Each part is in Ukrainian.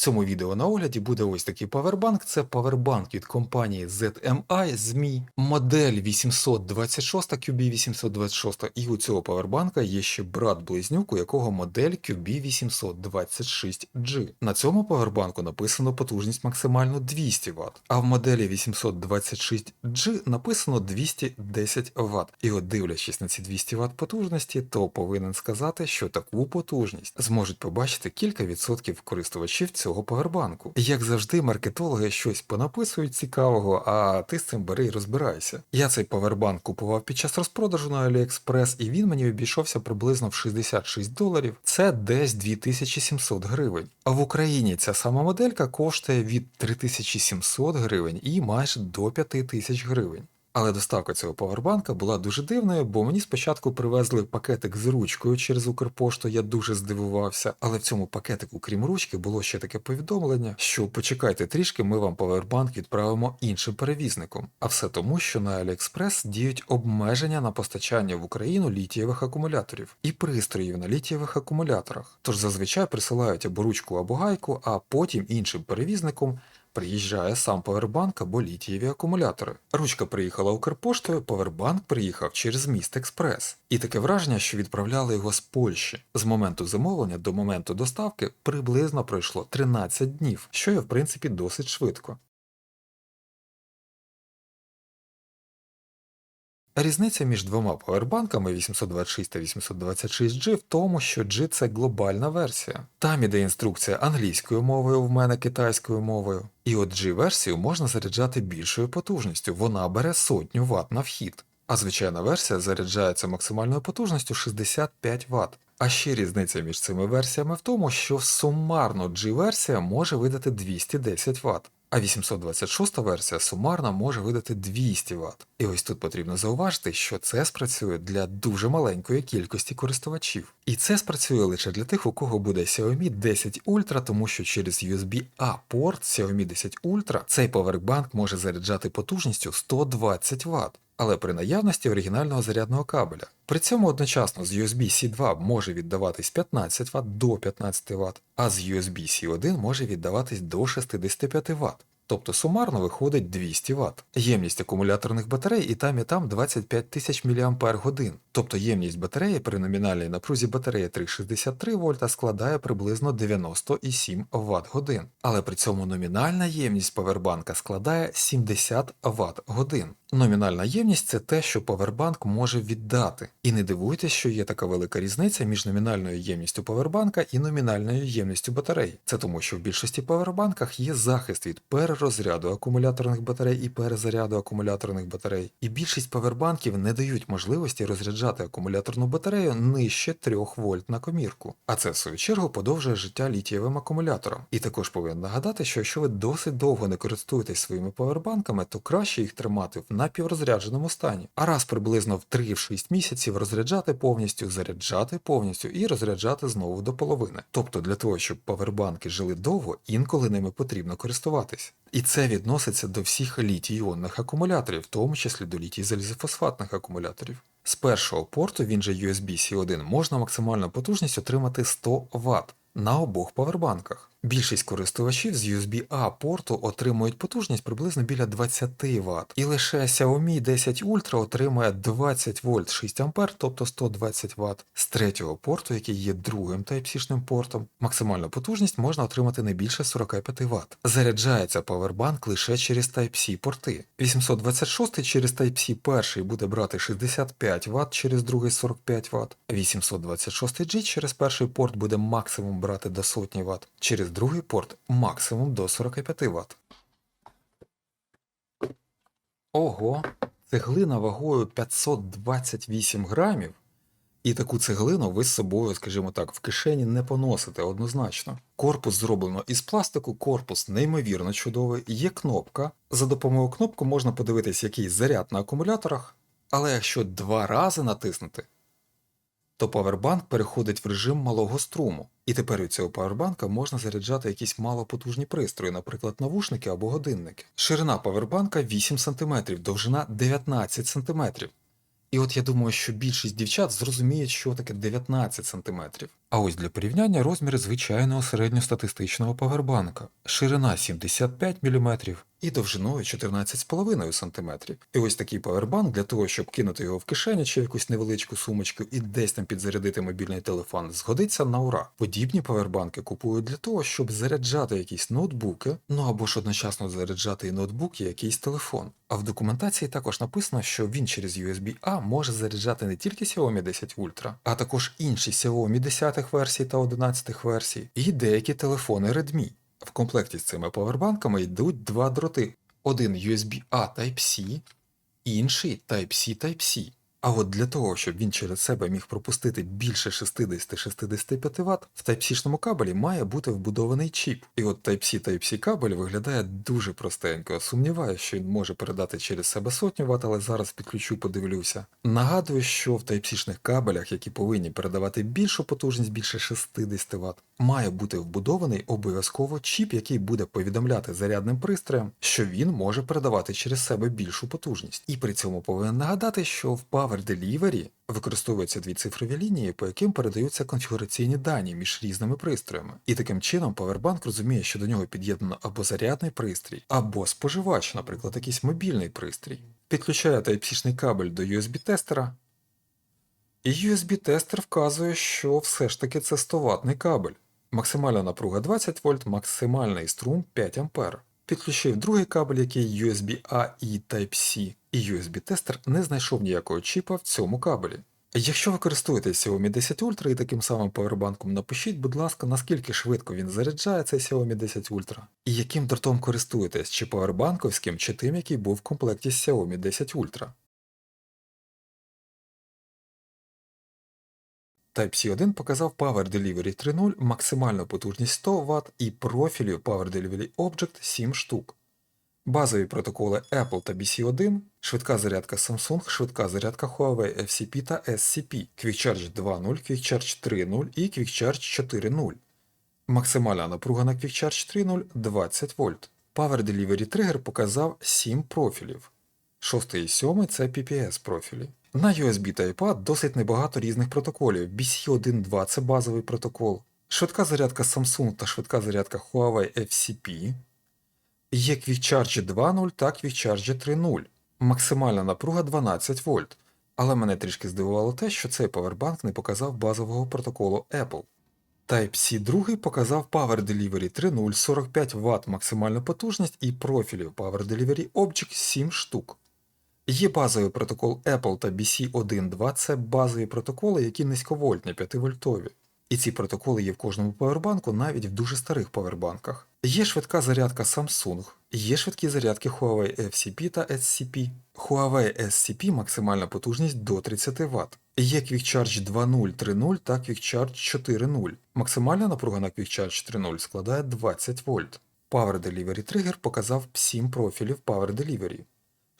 цьому відео на огляді буде ось такий павербанк. Це павербанк від компанії ZMI ZMI, модель 826 QB826. І у цього павербанка є ще брат-близнюк, у якого модель QB826G. На цьому павербанку написано потужність максимально 200 Вт, а в моделі 826G написано 210 Вт. І от дивлячись на ці 200 Вт потужності, то повинен сказати, що таку потужність зможуть побачити кілька відсотків користувачів цього павербанку. Як завжди, маркетологи щось понаписують цікавого, а ти з цим бери і розбирайся. Я цей павербанк купував під час розпродажу на AliExpress, і він мені обійшовся приблизно в 66 доларів. Це десь 2700 гривень. А в Україні ця сама моделька коштує від 3700 гривень і майже до 5000 гривень. Але доставка цього павербанка була дуже дивною, бо мені спочатку привезли пакетик з ручкою через Укрпошту, я дуже здивувався. Але в цьому пакетику, крім ручки, було ще таке повідомлення, що почекайте трішки, ми вам павербанк відправимо іншим перевізником. А все тому, що на AliExpress діють обмеження на постачання в Україну літієвих акумуляторів і пристроїв на літієвих акумуляторах. Тож зазвичай присилають або ручку, або гайку, а потім іншим перевізником. Приїжджає сам павербанк або літієві акумулятори. Ручка приїхала Укрпоштою, павербанк приїхав через міст Експрес. І таке враження, що відправляли його з Польщі. З моменту замовлення до моменту доставки приблизно пройшло 13 днів, що є в принципі досить швидко. Різниця між двома павербанками 826 та 826G в тому, що G це глобальна версія. Там іде інструкція англійською мовою, в мене китайською мовою. І от G-версію можна заряджати більшою потужністю, вона бере сотню Вт на вхід. А звичайна версія заряджається максимальною потужністю 65 Вт. А ще різниця між цими версіями в тому, що сумарно G-версія може видати 210 Вт. А 826 версія сумарно може видати 200 Вт. І ось тут потрібно зауважити, що це спрацює для дуже маленької кількості користувачів. І це спрацює лише для тих, у кого буде Xiaomi 10 Ultra, тому що через USB-A порт Xiaomi 10 Ultra цей павербанк може заряджати потужністю 120 Вт. Але при наявності оригінального зарядного кабеля. При цьому одночасно з USB-C 2 може віддаватись 15 Вт до 15 Вт, а з USB-C 1 може віддаватись до 65 Вт. Тобто сумарно виходить 200 Вт. Ємність акумуляторних батарей і там і там 25 тисяч мАч. Тобто ємність батареї при номінальній напрузі батареї 363 вольта складає приблизно 97 Вт годин. Але при цьому номінальна ємність павербанка складає 70 Вт годин. Номінальна ємність це те, що павербанк може віддати. І не дивуйтесь, що є така велика різниця між номінальною ємністю павербанка і номінальною ємністю батарей. Це тому, що в більшості павербанках є захист від перерозряду акумуляторних батарей і перезаряду акумуляторних батарей. І більшість павербанків не дають можливості розряджати акумуляторну батарею нижче 3 вольт на комірку. А це в свою чергу подовжує життя літієвим акумуляторам. І також повинен нагадати, що якщо ви досить довго не користуєтесь своїми павербанками, то краще їх тримати в напіврозрядженому стані, а раз приблизно в 3-6 місяців розряджати повністю, заряджати повністю і розряджати знову до половини. Тобто для того, щоб павербанки жили довго, інколи ними потрібно користуватись. І це відноситься до всіх літій-іонних акумуляторів, в тому числі до літій залізофосфатних акумуляторів. З першого порту, він же USB-C 1, можна максимальну потужність отримати 100 Вт на обох павербанках. Більшість користувачів з USB-A порту отримують потужність приблизно біля 20 Вт. І лише Xiaomi 10 Ultra отримує 20 вольт 6 А, тобто 120 Вт. З третього порту, який є другим Type-C портом, максимальну потужність можна отримати не більше 45 Вт. Заряджається павербанк лише через Type-C порти. 826 через Type-C перший буде брати 65 Вт, через другий 45 Вт. 826G через перший порт буде максимум брати до сотні Вт. Через другий порт максимум до 45 Вт. Ого, цеглина вагою 528 грамів. І таку цеглину ви з собою, скажімо так, в кишені не поносите однозначно. Корпус зроблено із пластику, корпус неймовірно чудовий, є кнопка. За допомогою кнопки можна подивитись, який заряд на акумуляторах, але якщо два рази натиснути, то павербанк переходить в режим малого струму. І тепер від цього павербанка можна заряджати якісь малопотужні пристрої, наприклад, навушники або годинники. Ширина павербанка 8 см, довжина 19 см. І от я думаю, що більшість дівчат зрозуміють, що таке 19 см. А ось для порівняння розміри звичайного середньостатистичного павербанка. Ширина 75 мм і довжиною 14,5 см. І ось такий павербанк для того, щоб кинути його в кишеню чи в якусь невеличку сумочку і десь там підзарядити мобільний телефон, згодиться на ура. Подібні павербанки купують для того, щоб заряджати якісь ноутбуки, ну або ж одночасно заряджати і ноутбук, і якийсь телефон. А в документації також написано, що він через USB-A може заряджати не тільки Xiaomi 10 Ultra, а також інші Xiaomi 10 версій та 11 версій, і деякі телефони Redmi. В комплекті з цими павербанками йдуть два дроти: один USB-A Type-C, інший Type-C Type-C. А от для того, щоб він через себе міг пропустити більше 60-65 Вт, в Type-C кабелі має бути вбудований чіп. І от Type-C Type-C кабель виглядає дуже простенько. Сумніваюся, що він може передати через себе сотню Вт, але зараз підключу, подивлюся. Нагадую, що в Type-C кабелях, які повинні передавати більшу потужність більше 60 Вт, має бути вбудований обов'язково чіп, який буде повідомляти зарядним пристроям, що він може передавати через себе більшу потужність. І при цьому повинен нагадати, що в Power Delivery використовуються дві цифрові лінії, по яким передаються конфігураційні дані між різними пристроями. І таким чином Powerbank розуміє, що до нього під'єднано або зарядний пристрій, або споживач, наприклад, якийсь мобільний пристрій. Підключає Type-C кабель до USB-тестера. І USB-тестер вказує, що все ж таки це 100 ватний кабель. Максимальна напруга 20 вольт, максимальний струм 5 А. Підключив другий кабель, який USB-A і Type-C, і USB-тестер не знайшов ніякого чіпа в цьому кабелі. Якщо ви користуєтесь Xiaomi 10 Ultra і таким самим павербанком, напишіть, будь ласка, наскільки швидко він заряджає цей Xiaomi 10 Ultra, і яким дротом користуєтесь, чи павербанковським, чи тим, який був в комплекті з Xiaomi 10 Ultra. Type-C 1 показав Power Delivery 3.0, максимальну потужність 100 Вт і профілів Power Delivery Object 7 штук. Базові протоколи Apple та BC1, швидка зарядка Samsung, швидка зарядка Huawei FCP та SCP, QuickCharge 2.0, QuickCharge 3.0 і QuickCharge 4.0. Максимальна напруга на QuickCharge 3.0 20 вольт. Power Delivery Trigger показав 7 профілів. 6 і 7 це PPS профілі. На USB Type-A досить небагато різних протоколів. BC1.2 це базовий протокол, швидка зарядка Samsung та швидка зарядка Huawei FCP. Є QuickCharge 2.0 та QuickCharge 3.0. Максимальна напруга 12 вольт. Але мене трішки здивувало те, що цей павербанк не показав базового протоколу Apple. Type-C 2 показав Power Delivery 3.0 45 Вт максимальну потужність і профілів Power Delivery Object 7 штук. Є базовий протокол Apple та BC1.2 це базові протоколи, які низьковольтні 5-вольтові. І ці протоколи є в кожному павербанку, навіть в дуже старих павербанках. Є швидка зарядка Samsung, є швидкі зарядки Huawei FCP та SCP. Huawei SCP максимальна потужність до 30 Вт. Є QuickCharge 2.0, 3.0 та QuickCharge 4.0. Максимальна напруга на QuickCharge 3.0 складає 20 вольт. Power Delivery Trigger показав 7 профілів Power Delivery.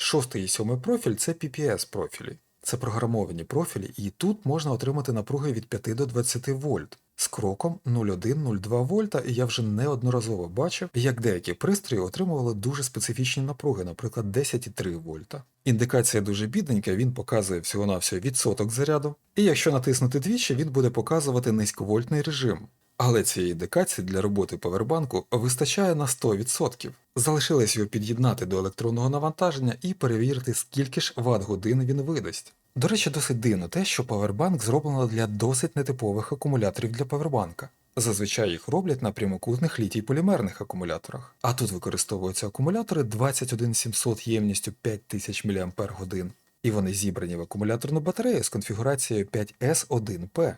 Шостий і сьомий профіль це PPS профілі. Це програмовані профілі, і тут можна отримати напруги від 5 до 20 вольт з кроком 0,1-0,2 вольта, і я вже неодноразово бачив, як деякі пристрої отримували дуже специфічні напруги, наприклад, 10,3 вольта. Індикація дуже бідненька, він показує всього-навсього відсоток заряду, і якщо натиснути двічі, він буде показувати низьковольтний режим. Але цієї індикації для роботи павербанку вистачає на 100%. Залишилось його під'єднати до електронного навантаження і перевірити, скільки ж ватт годин він видасть. До речі, досить дивно те, що павербанк зроблено для досить нетипових акумуляторів для павербанка. Зазвичай їх роблять на прямокутних літій-полімерних акумуляторах, а тут використовуються акумулятори 21700 ємністю 5000 мАч, і вони зібрані в акумуляторну батарею з конфігурацією 5S1P.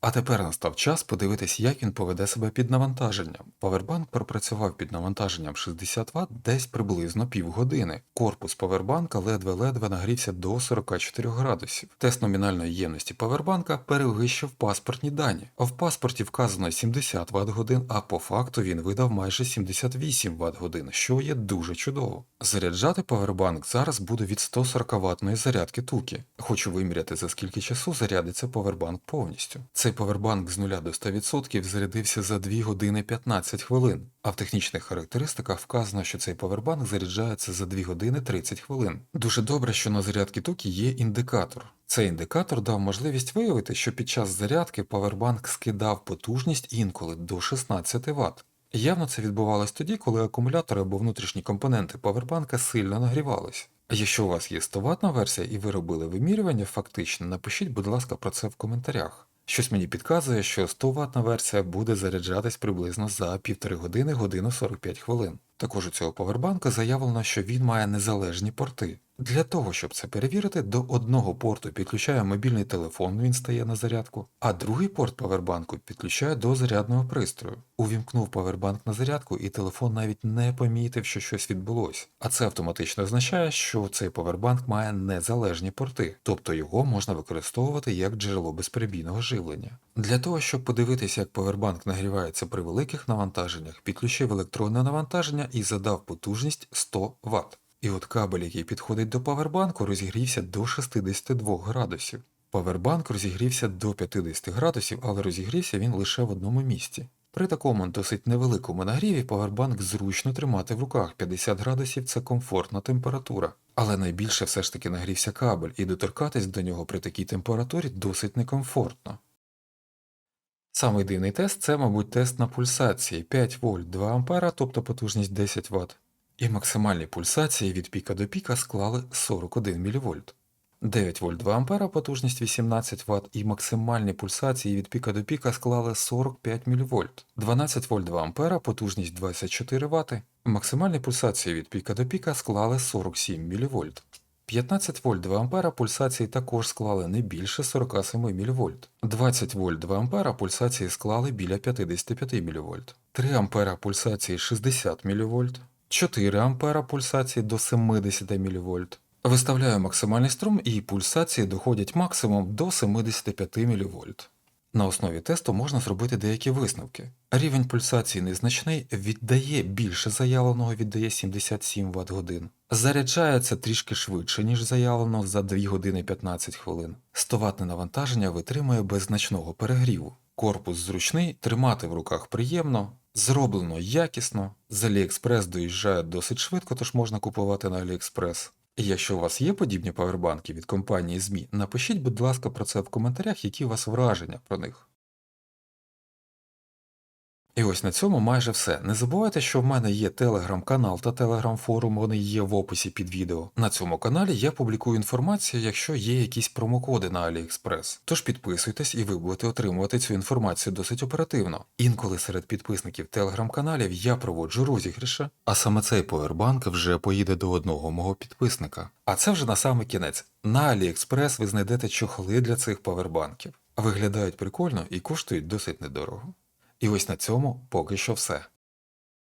А тепер настав час подивитись, як він поведе себе під навантаженням. Павербанк пропрацював під навантаженням 60 Вт десь приблизно півгодини. Корпус павербанка ледве-ледве нагрівся до 44 градусів. Тест номінальної ємності павербанка перевищив паспортні дані. А в паспорті вказано 70 Вт годин, а по факту він видав майже 78 Вт годин, що є дуже чудово. Заряджати павербанк зараз буде від 140 ватної зарядки туки. Хочу виміряти за скільки часу зарядиться павербанк повністю. Це Цей повербанк з 0 до 100% зарядився за 2 години 15 хвилин, а в технічних характеристиках вказано, що цей повербанк заряджається за 2 години 30 хвилин. Дуже добре, що на зарядці токі є індикатор. Цей індикатор дав можливість виявити, що під час зарядки повербанк скидав потужність інколи до 16 Вт. Явно це відбувалось тоді, коли акумулятори або внутрішні компоненти повербанка сильно нагрівались. Якщо у вас є 100 ватна версія і ви робили вимірювання фактично, напишіть, будь ласка, про це в коментарях. Щось мені підказує, що 100 ватна версія буде заряджатись приблизно за 1,5 години годину 45 хвилин. Також у цього повербанка заявлено, що він має незалежні порти. Для того, щоб це перевірити, до одного порту підключає мобільний телефон, він стає на зарядку, а другий порт повербанку підключає до зарядного пристрою. Увімкнув повербанк на зарядку, і телефон навіть не помітив, що щось відбулось. А це автоматично означає, що цей повербанк має незалежні порти, тобто його можна використовувати як джерело безперебійного живлення. Для того, щоб подивитися, як повербанк нагрівається при великих навантаженнях, підключив електронне навантаження і задав потужність 100 Вт. І от кабель, який підходить до павербанку, розігрівся до 62 градусів. Павербанк розігрівся до 50 градусів, але розігрівся він лише в одному місці. При такому досить невеликому нагріві павербанк зручно тримати в руках 50 градусів це комфортна температура. Але найбільше все ж таки нагрівся кабель, і доторкатись до нього при такій температурі досить некомфортно. Самий дивний тест це, мабуть, тест на пульсації 5 вольт 2 ампера, тобто потужність 10 Вт. І максимальні пульсації від піка до піка склали 41 мВ. 9 вольт 2 ампера, потужність 18 Вт і максимальні пульсації від піка до піка склали 45 мВ. 12 вольт 2 ампера, потужність 24 Вт. Максимальні пульсації від піка до піка склали 47 мВ. 15 вольт 2 ампера пульсації також склали не більше 47 мВ. 20 вольт 2 ампера пульсації склали біля 55 мВ. 3 ампера пульсації 60 мВ. 4 ампера пульсації до 70 мВ. Виставляю максимальний струм і пульсації доходять максимум до 75 мВ. На основі тесту можна зробити деякі висновки. Рівень пульсації незначний, віддає більше заявленого, віддає 77 Вт годин. Заряджається трішки швидше, ніж заявлено за 2 години 15 хвилин. 100 ватне навантаження витримує без значного перегріву. Корпус зручний, тримати в руках приємно, зроблено якісно. З AliExpress доїжджає досить швидко, тож можна купувати на AliExpress. Якщо у вас є подібні павербанки від компанії ЗМІ, напишіть, будь ласка, про це в коментарях, які у вас враження про них. І ось на цьому майже все. Не забувайте, що в мене є телеграм-канал та телеграм-форум, вони є в описі під відео. На цьому каналі я публікую інформацію, якщо є якісь промокоди на AliExpress. Тож підписуйтесь і ви будете отримувати цю інформацію досить оперативно. Інколи серед підписників телеграм-каналів я проводжу розігріші, а саме цей повербанк вже поїде до одного мого підписника. А це вже на саме кінець. На AliExpress ви знайдете чохли для цих повербанків. Виглядають прикольно і коштують досить недорого. І ось на цьому поки що все.